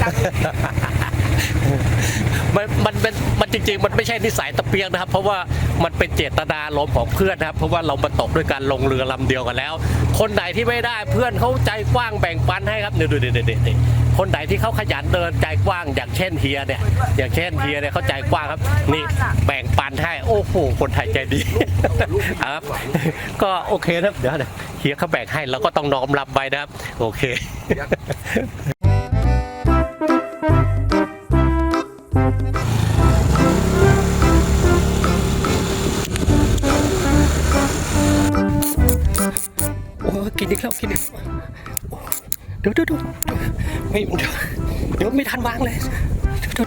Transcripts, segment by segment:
จังมันมันเป็นมันจริง ๆ มันไม่ใช่นิสัยตะเปียกนะครับ เพราะว่ามันเป็นเจตนาลมของเพื่อนนะครับ เพราะว่าเรามาตกด้วยการลงเรือลำเดียวกันแล้ว คนไหนที่ไม่ได้เพื่อนเขาใจกว้างแบ่งปันให้ครับเนี่ยดูเด็ดเด็คนไหนที่เขาขยันเดินใจกว้างอย่างเช่นเฮียเนี่ย อย่างเช่นเฮียเนี่ยเขาใจกว้างครับ นี่แบ่งปันให้โอ้โหคนไทยใจดีครับ ก็โอเคนะเดี๋ยวนะเฮียเขาแบ่งให้เราก็ต้องน้อมรับไว้นะครับ โอเค กินอีกแล้วกินอีกเดี๋ยวเดี๋ยวเดี๋ยวไม่เดี๋ยวเดี๋ยวไม่ทันวางเลย เดี๋ยวเดี๋ยว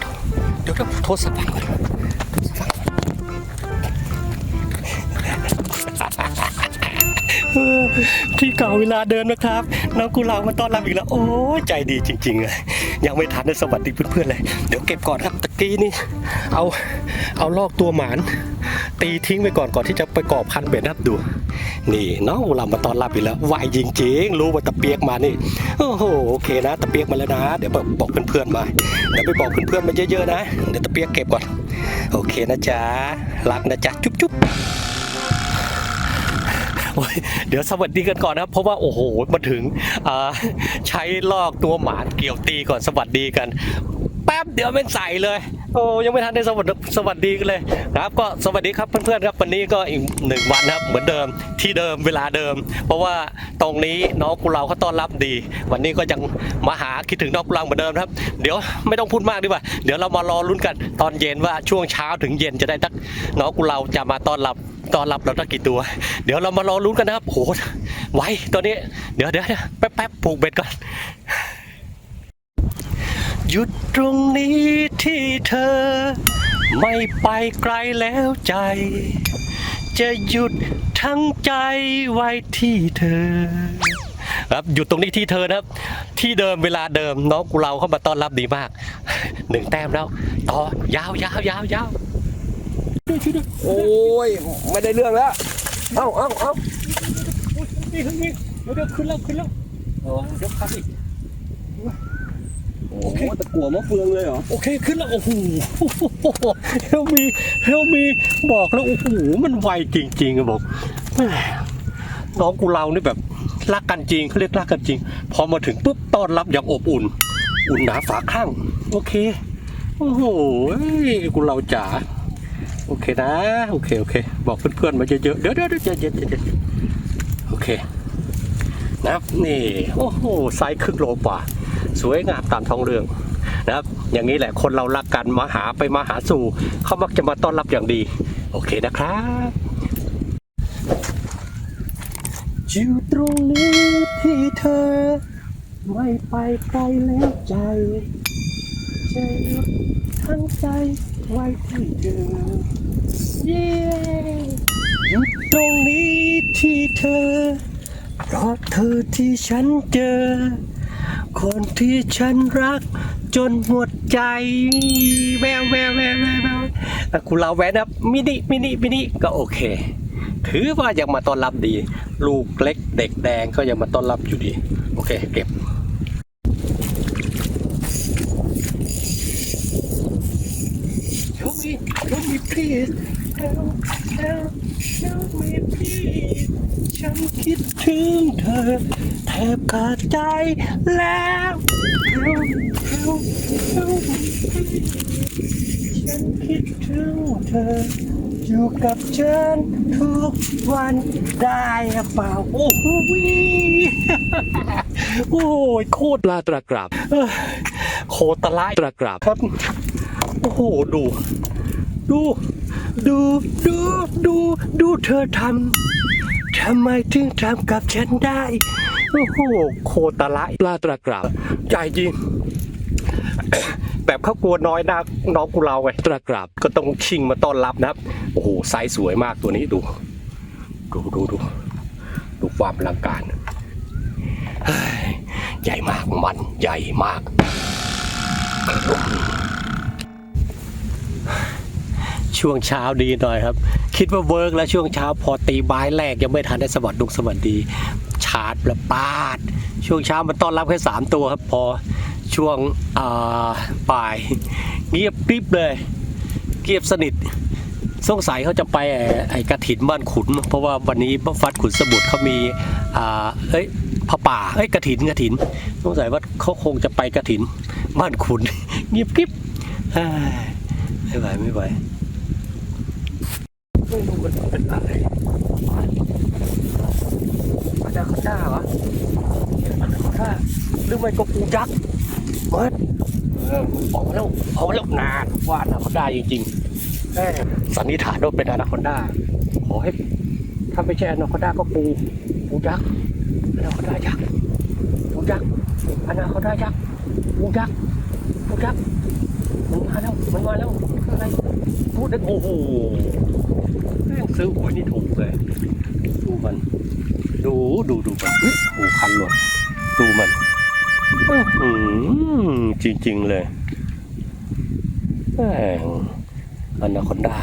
เดี๋ยวโทรศัพท์วางก่อนโทรศัพท์วางก่อนที่เก่าเวลาเดินนะครับ น้องกุหลาบมาต้อนรับอีกแล้ว โอ้ใจดีจริง ๆ เลย ยังไม่ทันได้สวัสดีเพื่อนๆเลย เดี๋ยวเก็บก่อนครับตะกี้นี่เอาเอาลอกตัวหมาน ตีทิ้งไปก่อนก่อนที่จะไปกอบคันเบ็ดนะครับดู นี่น้องเรามาตอนรับอีกแล้วไวจริงๆรู้ว่าตะเปียกมานี่โอ้โหโอเคนะตะเปียกมาแล้วนะ เดี๋ยวบอกบอกเพื่อนๆมาเดี๋ยวไปบอกเพื่อนๆมาเยอะๆนะเดี๋ยวตะเปียกเก็บก่อน โอเคนะจ๊ะรักนะจ๊ะจุ๊บจุ๊บ เดี๋ยวสวัสดีกันก่อนนะครับ เพราะว่าโอ้โหมาถึงใช้ลอกตัวหมาเกี่ยวตีก่อนสวัสดีกัน แป๊บเดี๋ยวเป็นใส่เลย โอ้ยังไม่ทันได้สวัสดีสวัสดีกันเลยครับก็สวัสดีครับเพื่อนๆครับวันนี้ก็อีกหนึ่งวันครับเหมือนเดิมที่เดิมเวลาเดิม เพราะว่าตรงนี้น้องกุเราเขาต้อนรับดี วันนี้ก็ยังมาหาคิดถึงน้องกุเราเหมือนเดิมครับ เดี๋ยวไม่ต้องพูดมากดีกว่า เดี๋ยวเรามารอลุ้นกันตอนเย็นว่าช่วงเช้าถึงเย็นจะได้ตักน้องกุเราจะมาต้อนรับต้อนรับเราตั้งกี่ตัว เดี๋ยวเรามารอลุ้นกันนะครับโหไวตัวนี้เดี๋ยวเดี๋ยวเดี๋ยวแป๊บแป๊บผูกเบ็ดก่อน หยุดตรงนี้ที่เธอ ไม่ไปไกลแล้วใจ จะหยุดทั้งใจไว้ที่เธอครับหยุดตรงนี้ที่เธอนะครับ ที่เดิมเวลาเดิมน้องกูเราเข้ามาต้อนรับดีมากหนึ่งแต้มแล้ว ต่อยาวยาวยาวยาวโอ้ยไม่ได้เรื่องแล้ว เอ้าเอ้าเอ้านี่นี่เดี๋ยวเดี๋ยวขึ้นแล้วขึ้นแล้วโอ้เดี๋ยวครับอีก โอ้โหตะกั่วมะเฟืองเลยเหรอ โอเคขึ้นแล้ว โอ้โหเฮลมีเฮลมีบอกแล้ว โอ้โห มันไวจริงๆอะบอกแม่น้องกูเรานี่แบบรักกันจริงเขาเรียกรักกันจริง พอมาถึงปุ๊บต้อนรับอย่างอบอุ่น อุ่นหนาฝาข้าง โอเค โอ้โหกูเราจ๋า โอเคนะ โอเค โอเค บอกเพื่อนๆ มาเยอะๆ เดี๋ยวเดี๋ยวเดี๋ยวเย็นเย็นโอเค นะครับ นี่ โอ้โห ไซส์ครึ่งโลกว่า สวยงามตามท้องเรื่องนะครับ อย่างนี้แหละคนเรารักกันมาหาไปมาหาสู่เขามักจะมาต้อนรับอย่างดี โอเคนะครับอยู่ตรงนี้ที่เธอ ไม่ไปไกลแล้วใจใจทั้งใจไว้ที่เธอเย้อยู่ตรงนี้ที่เธอเพราะเธอที่ฉันเจอ คนที่ฉันรัก จนหมดใจ แววแววแววแววแววอ่คุณเราแวะนะครับมินิมินิมินิก็โอเค ถือว่ายังมาต้อนรับดี ลูกเล็กเด็กแดงก็ยังมาต้อนรับอยู่ดี โอเคเก็บ Help me, help me please. Help, help, help me please. ฉันคิดถึงเธอ บขาดใจแล้วฉันคิดถึงเธอ อยู่กับฉันทุกวันได้หรือเปล่าโอ้โหโอ้ยโคตรลาตะกรับโคตรละตะกรับครับโอ้โหดู ดู ดูดูดูดูเธอทำทำไมถึงทำกับฉันได้ โอ้โหโคตรละปลาตะกรับใหญ่จริง แบบเขากลัวน้อยนาน้องกูเราไงตะกรับก็ต้องชิงมาต้อนรับนะครับ โอ้โหไซส์สวยมากตัวนี้ดู ดูดูดูดูความอลังการเฮ้ยใหญ่มากมันใหญ่มากช่วงเช้าดีหน่อยครับ คิดว่าเวิร์กแล้วช่วงเช้าพอตีบายแรกยังไม่ทันได้สวัสดุสวัสดี ชาร์จแล้วปาด ช่วงเช้ามันต้อนรับแค่สามตัวครับ พอช่วงอ่าบ่าย เงียบกริบเลย เงียบสนิทสงสัยเขาจะไปไอ้ไอ้กระถินบ้านขุน เพราะว่าวันนี้ฟัดขุนสมุทรเขามีอ่าเอ้ยพระป่าเอ้ยกระถินกระถิน สงสัยว่าเขาคงจะไปกระถินบ้านขุนเงียบกริบไม่ไหวไม่ไหว ไม่รู้มันเป็นอะไรอาจารย์เขาด้าเหรออาจารย์เขาด้าหรือไม่ก็ปูยักษ์เบิร์ดเออออกมาแล้วออกมาแล้วนานว่าอาจารย์เขาด้าจริงๆแม่สันนิษฐานว่าเป็นอนาคอนดาขอให้ถ้าไม่ใช่อนาคอนดาก็ปูปูยักษ์อนาคอนดายักษ์ปูยักษ์อนาคอนดายักษ์ปูยักษ์ปูยักษ์มันมาแล้วมันมาแล้วคืออะไรพูดได้โอ้โหแม่ง ซื้อหวยนี่ถูกเลย ดูมัน ดูดูดูมันเฮ้ยหูคันหมดดูมันอื้อหือจริง ๆ เลยแม่งอนาคอนดา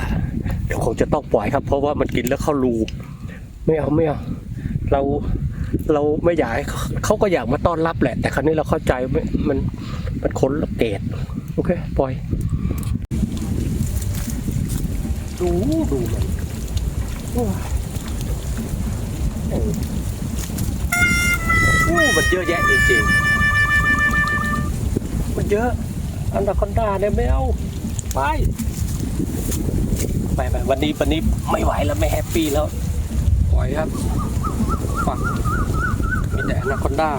เดี๋ยวคงจะต้องปล่อยครับ เพราะว่ามันกินแล้วเข้ารูไม่เอาไม่เอาเราเราไม่อยากเขาก็อยากมาต้อนรับแหละ แต่ครั้นี้เราเข้าใจม,มันมันคนเกตโอเค ปล่อย ดูดูมัน โอ้มันเยอะแยะจริงๆมันเยอะอนาคอนดาเนี่ยไม่เอาไปไปไปวันนี้วันนี้ไม่ไหวแล้วไม่แฮปปี้แล้วปล่อยครับฝักมีแต่อนาคอนด้า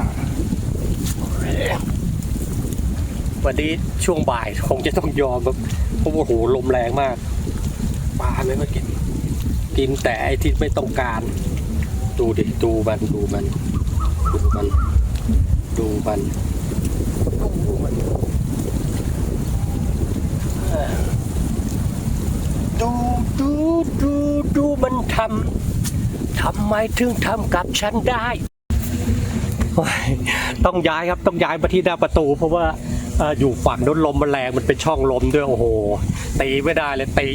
วันนี้ช่วงบ่ายคงจะต้องยอมครับเพราะว่าโอ้โหลมแรงมากปลาไม่มากิน กินแต่ไอ้ที่ไม่ต้องการ ดูดิดูมันดูมันดูมันดูมันดูมันดูดูดูดูมันทำทำไมถึงทำกับฉันได้ ต้องย้ายครับต้องย้ายมาที่หน้าประตูเพราะว่า อยู่ฝั่งโน้นลมมันแรงมันเป็นช่องลมด้วยโอ้โหตีไม่ได้เลยตี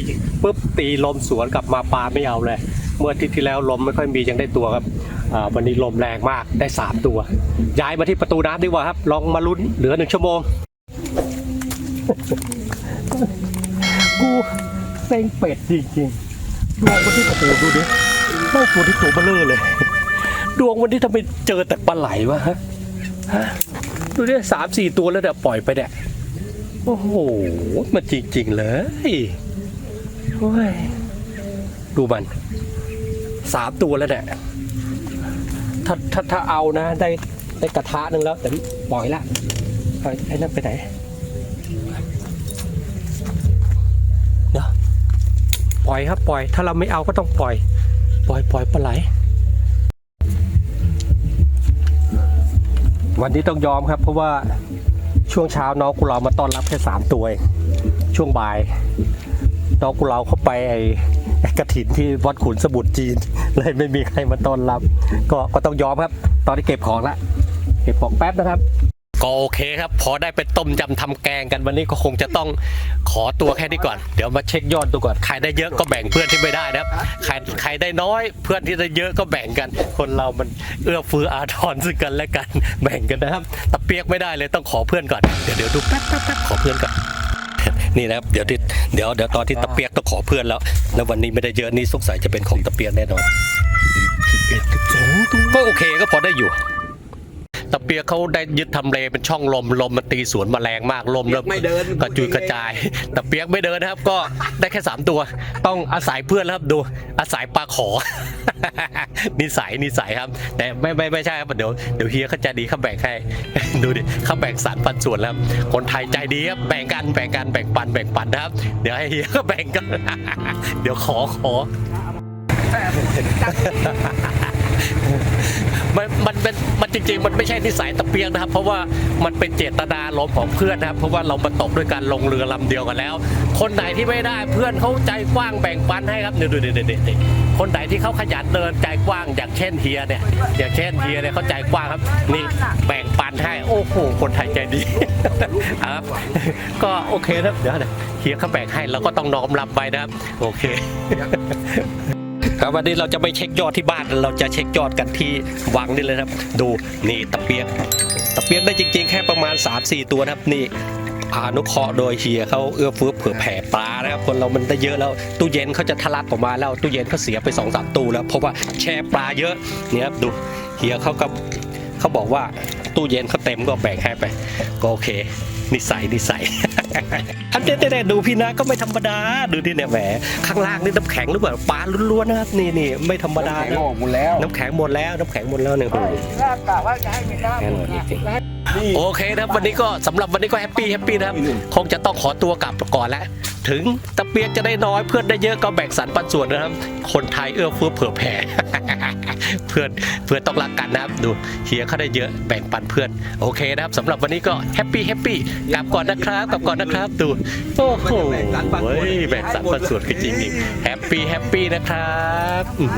ปุ๊บตีลมสวนกลับมาปลาไม่เอาเลย เมื่ออาทิตย์ที่แล้วลมไม่ค่อยมียังได้ตัวครับวันนี้ลมแรงมากได้สามตัว ย้ายมาที่ประตูน้ำดีกว่าครับ ลองมาลุ้นเหลือหนึ่งชั่วโมง กูเซ็งเป็ดจริงๆดวงวันที่โอ้โหดูดิเล่าตัวที่ตัวเบลอเลย ดวงวันที่ทำไมเจอแต่ปลาไหลวะฮะ ดูดิสามสี่ตัวแล้วเดี๋ยวปล่อยไปเนี่ยโอ้โห มันจริง ๆ เลยโอ้ยดูมันสามตัวแล้วเนี่ยถ้าถ้าถ้าเอานะ ได้ได้กระทะหนึ่งแล้ว แต่ปล่อยละไอ้ไอ้นั่นไปไหนเดี๋ยวปล่อยครับปล่อย ถ้าเราไม่เอาก็ต้องปล่อย ปล่อยปล่อยปลาไหล วันนี้ต้องยอมครับ เพราะว่าช่วงเช้าน้องกุเรามาต้อนรับแค่สามตัวช่วงบ่ายน้องกุเราเข้าไปไอ้ไอ้กระถินที่วัดขุนสมุทรจีนเลยไม่มีใครมาต้อนรับ ก็ก็ต้องยอมครับ ตอนนี้เก็บของละเก็บของแป๊บนะครับ ก็โอเคครับ พอได้ไปต้มยำทำแกงกันวันนี้ก็คงจะต้องขอตัวแค่นี้ก่อน เดี๋ยวมาเช็คยอดดูก่อน ใครได้เยอะก็แบ่งเพื่อนที่ไม่ได้นะครับ ใครใครได้น้อยเพื่อนที่ได้เยอะก็แบ่งกัน คนเรามันเอื้อเฟื้ออาทรซึ่งกันและกัน แบ่งกันนะครับ ตะเปียกไม่ได้เลยต้องขอเพื่อนก่อน เดี๋ยวเดี๋ยวดูแป๊บแป๊บแป๊บขอเพื่อนก่อน นี่นะครับเดี๋ยวที่เดี๋ยวเดี๋ยวตอนที่ตะเปียกต้องขอเพื่อนแล้ว แล้ววันนี้ไม่ได้เยอะนี่สงสัยจะเป็นของตะเปียกแน่นอนก็โอเคก็พอได้อยู่ ตะเปียกเขาได้ยึดทำเลเป็นช่องลมลมมันตีสวนมาแรงมากลมเริ่มไม่เดิน กระจุยกระจาย ตะเปียกไม่เดินนะครับ ก็ได้แค่สามตัว ต้องอาศัยเพื่อนแล้วครับดูอาศัยปลาขอ นิสัยนิสัยครับ แต่ไม่ไม่ไม่ใช่ครับเดี๋ยวเดี๋ยวเฮียเขาใจะดีเขาแบ่งให้ดูดิเขาแบ่งสารปันส่วนแล้วครับคนไทยใจดีครับแบ่งกันแบ่งกันแบ่งปันแบ่งปันนะครับ เดี๋ยวให้เฮียเขาแบ่งกัน เดี๋ยวขอขอ มันมันเป็นมันจริงๆ มันไม่ใช่นิสัยตะเปียกนะครับ เพราะว่ามันเป็นเจตนาลมของเพื่อนนะครับ เพราะว่าเรามาตกด้วยกันลงเรือลำเดียวกันแล้ว คนไหนที่ไม่ได้เพื่อนเขาใจกว้างแบ่งปันให้ครับเดี๋ยวดูเดี๋ยวเดี๋ยวเดี๋ยวคนไหนที่เขาขยันเดินใจกว้างอย่างเช่นเฮียเนี่ยอย่างเช่นเฮียเนี่ยเขาใจกว้างครับนี่แบ่งปันให้โอ้โหคนไทยใจดีครับก็โอเคครับเดี๋ยวเดี๋ยวเฮียเขาแบ่งให้เราก็ต้องน้อมรับไปนะครับ โอเค ครับวันนี้เราจะไม่เช็คยอดที่บ้านเราจะเช็คยอดกันที่วังนี่เลยครับ ดูนี่ตะเปียกตะเปียกได้จริง ๆ แค่ประมาณ 3-4 ตัวนะครับนี่อนุเคราะห์โดยเฮียเขาเอื้อเฟื้อเผื่อแผ่ปลานะครับคนเรามันได้เยอะแล้วตู้เย็นเขาจะทะลักออกมาแล้วตู้เย็นเขาเสียไป2อสามตู้แล้วเพราะว่าแช่ปลาเยอะเนี่ยครับดูเฮียเขาก็เขาบอกว่าตู้เย็นเขาเต็มก็แบ่งให้ไป ก็โอเค นิสัยนิสัย อันเด็ดๆดูพี่นะก็ไม่ธรรมดาดูที่เนี่ยแหมข้างล่างนี่น้ำแข็งหรือเปล่าปลาล้วนๆนะครับนี่นี่ไม่ธรรมดาแข็งนะออกหมดแล้วน้ำแข็งหมดแล้วน้ำแข็งหมดแล้วเนี่ยโอ้โหลากกะว่าจะให้มีน้ำแน่นอนจริงๆโอเคนะครับวันนี้ก็สำหรับวันนี้ก็แฮปปี้แฮปปี้นะครับคงจะต้องขอตัวกลับก่อนแล้วถึงตะเปียกจะได้น้อยเพื่อนได้เยอะก็แบ่งสรรปันส่วนนะครับ คนไทยเอื้อเฟื้อเผื่อแผ่ เพื่อนเพื่อนต้องรักกันนะครับดูเฮียเขาได้เยอะแบ่งปันเพื่อนโอเคนะครับสำหรับวันนี้ก็แฮปปี้แฮปปี้กลับก่อนนะครับกลับก่อนนะครับดูโอ้โหแบ่งสรรปันส่วนคือจริงๆแฮปปี้แฮปปี้นะครับอืม